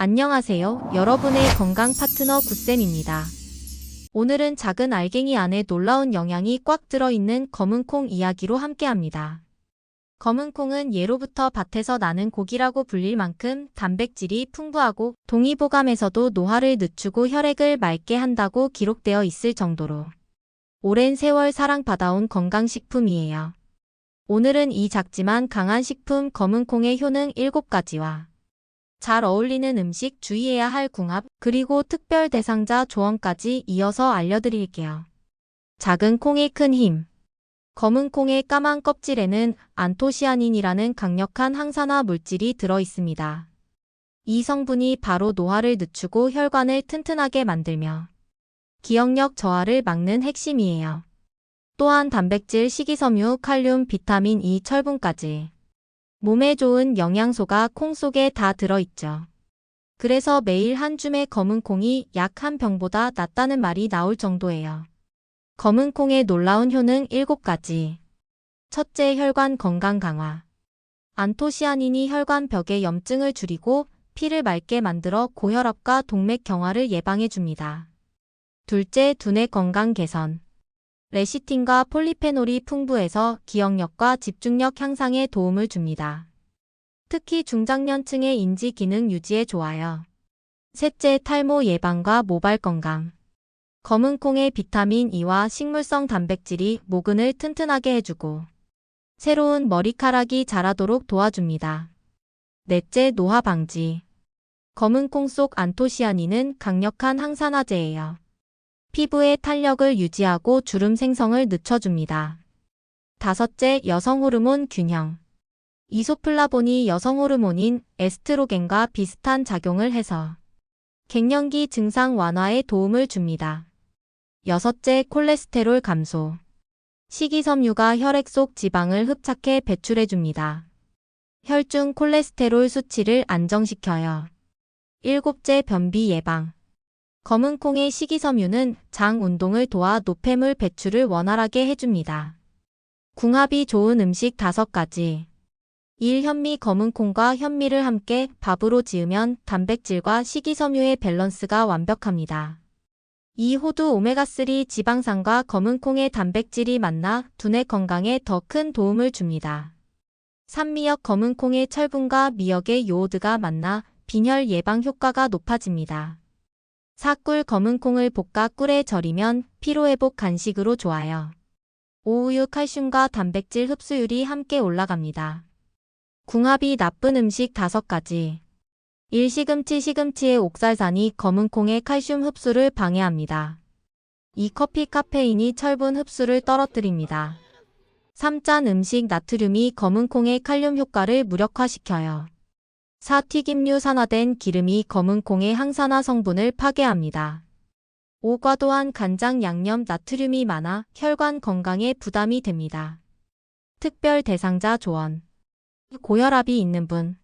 안녕하세요. 여러분의 건강 파트너 굿쌤입니다. 오늘은 작은 알갱이 안에 놀라운 영양이 꽉 들어있는 검은콩 이야기로 함께합니다. 검은콩은 예로부터 밭에서 나는 고기라고 불릴 만큼 단백질이 풍부하고 동의보감에서도 노화를 늦추고 혈액을 맑게 한다고 기록되어 있을 정도로 오랜 세월 사랑받아온 건강식품이에요. 오늘은 이 작지만 강한 식품 검은콩의 효능 7가지와 잘 어울리는 음식 주의해야 할 궁합 그리고 특별 대상자 조언까지 이어서 알려드릴게요. 작은 콩의 큰 힘 검은 콩의 까만 껍질에는 안토시아닌이라는 강력한 항산화 물질이 들어 있습니다. 이 성분이 바로 노화를 늦추고 혈관을 튼튼하게 만들며 기억력 저하를 막는 핵심이에요. 또한 단백질, 식이섬유, 칼륨, 비타민 E, 철분까지 몸에 좋은 영양소가 콩 속에 다 들어있죠. 그래서 매일 한 줌의 검은 콩이 약 한 병보다 낫다는 말이 나올 정도예요. 검은 콩의 놀라운 효능 7가지. 첫째, 혈관 건강 강화. 안토시아닌이 혈관 벽의 염증을 줄이고 피를 맑게 만들어 고혈압과 동맥 경화를 예방해 줍니다. 둘째, 두뇌 건강 개선. 레시틴과 폴리페놀이 풍부해서 기억력과 집중력 향상에 도움을 줍니다. 특히 중장년층의 인지 기능 유지에 좋아요. 셋째, 탈모 예방과 모발 건강. 검은 콩의 비타민 E와 식물성 단백질이 모근을 튼튼하게 해주고 새로운 머리카락이 자라도록 도와줍니다. 넷째, 노화 방지. 검은 콩 속 안토시아닌은 강력한 항산화제예요. 피부의 탄력을 유지하고 주름 생성을 늦춰줍니다. 다섯째, 여성 호르몬 균형. 이소플라본이 여성 호르몬인 에스트로겐과 비슷한 작용을 해서 갱년기 증상 완화에 도움을 줍니다. 여섯째, 콜레스테롤 감소. 식이섬유가 혈액 속 지방을 흡착해 배출해줍니다. 혈중 콜레스테롤 수치를 안정시켜요. 일곱째, 변비 예방. 검은 콩의 식이섬유는 장 운동을 도와 노폐물 배출을 원활하게 해줍니다. 궁합이 좋은 음식 5가지. 1. 현미 검은 콩과 현미를 함께 밥으로 지으면 단백질과 식이섬유의 밸런스가 완벽합니다. 2. 호두 오메가3 지방산과 검은 콩의 단백질이 만나 두뇌 건강에 더 큰 도움을 줍니다. 3. 미역 검은 콩의 철분과 미역의 요오드가 만나 빈혈 예방 효과가 높아집니다. 4. 꿀 검은 콩을 볶아 꿀에 절이면 피로회복 간식으로 좋아요. 5. 우유 칼슘과 단백질 흡수율이 함께 올라갑니다. 궁합이 나쁜 음식 5가지. 1. 시금치 시금치의 옥살산이 검은 콩의 칼슘 흡수를 방해합니다. 2. 커피 카페인이 철분 흡수를 떨어뜨립니다. 3. 짠 음식 나트륨이 검은 콩의 칼륨 효과를 무력화시켜요. 4. 튀김류 산화된 기름이 검은 콩의 항산화 성분을 파괴합니다. 5. 과도한 간장 양념 나트륨이 많아 혈관 건강에 부담이 됩니다. 특별 대상자 조언 고혈압이 있는 분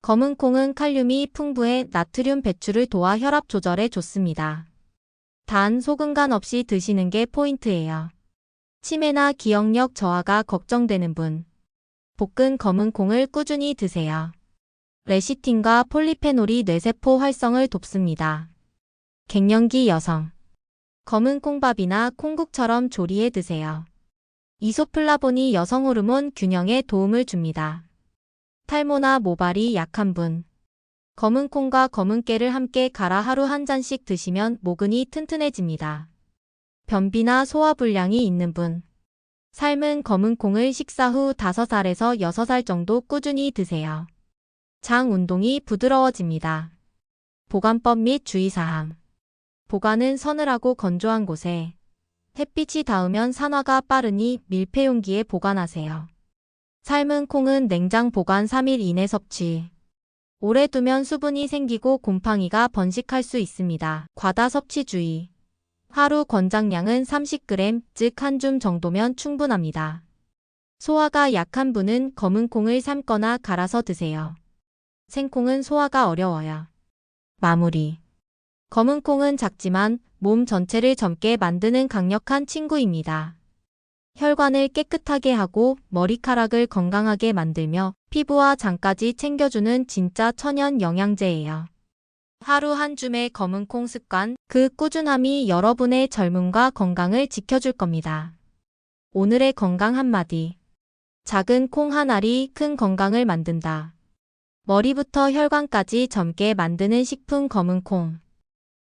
검은 콩은 칼륨이 풍부해 나트륨 배출을 도와 혈압 조절에 좋습니다. 단 소금 간 없이 드시는 게 포인트예요. 치매나 기억력 저하가 걱정되는 분 볶은 검은 콩을 꾸준히 드세요. 레시틴과 폴리페놀이 뇌세포 활성을 돕습니다. 갱년기 여성 검은 콩밥이나 콩국처럼 조리해 드세요. 이소플라본이 여성 호르몬 균형에 도움을 줍니다. 탈모나 모발이 약한 분. 검은 콩과 검은 깨를 함께 갈아 하루 한 잔씩 드시면 모근이 튼튼해집니다. 변비나 소화불량이 있는 분. 삶은 검은 콩을 식사 후 5살에서 6살 정도 꾸준히 드세요. 장 운동이 부드러워집니다. 보관법 및 주의사항. 보관은 서늘하고 건조한 곳에 햇빛이 닿으면 산화가 빠르니 밀폐 용기에 보관하세요. 삶은 콩은 냉장 보관 3일 이내 섭취. 오래 두면 수분이 생기고 곰팡이가 번식할 수 있습니다. 과다 섭취 주의. 하루 권장량은 30g, 즉 한 줌 정도면 충분합니다. 소화가 약한 분은 검은 콩을 삶거나 갈아서 드세요. 생콩은 소화가 어려워요. 마무리. 검은 콩은 작지만 몸 전체를 젊게 만드는 강력한 친구입니다. 혈관을 깨끗하게 하고 머리카락을 건강하게 만들며 피부와 장까지 챙겨주는 진짜 천연 영양제예요. 하루 한 줌의 검은 콩 습관, 그 꾸준함이 여러분의 젊음과 건강을 지켜줄 겁니다. 오늘의 건강 한마디. 작은 콩 한 알이 큰 건강을 만든다. 머리부터 혈관까지 젊게 만드는 식품 검은 콩.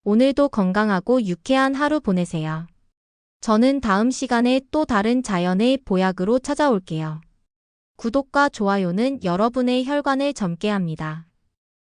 오늘도 건강하고 유쾌한 하루 보내세요. 저는 다음 시간에 또 다른 자연의 보약으로 찾아올게요. 구독과 좋아요는 여러분의 혈관을 젊게 합니다.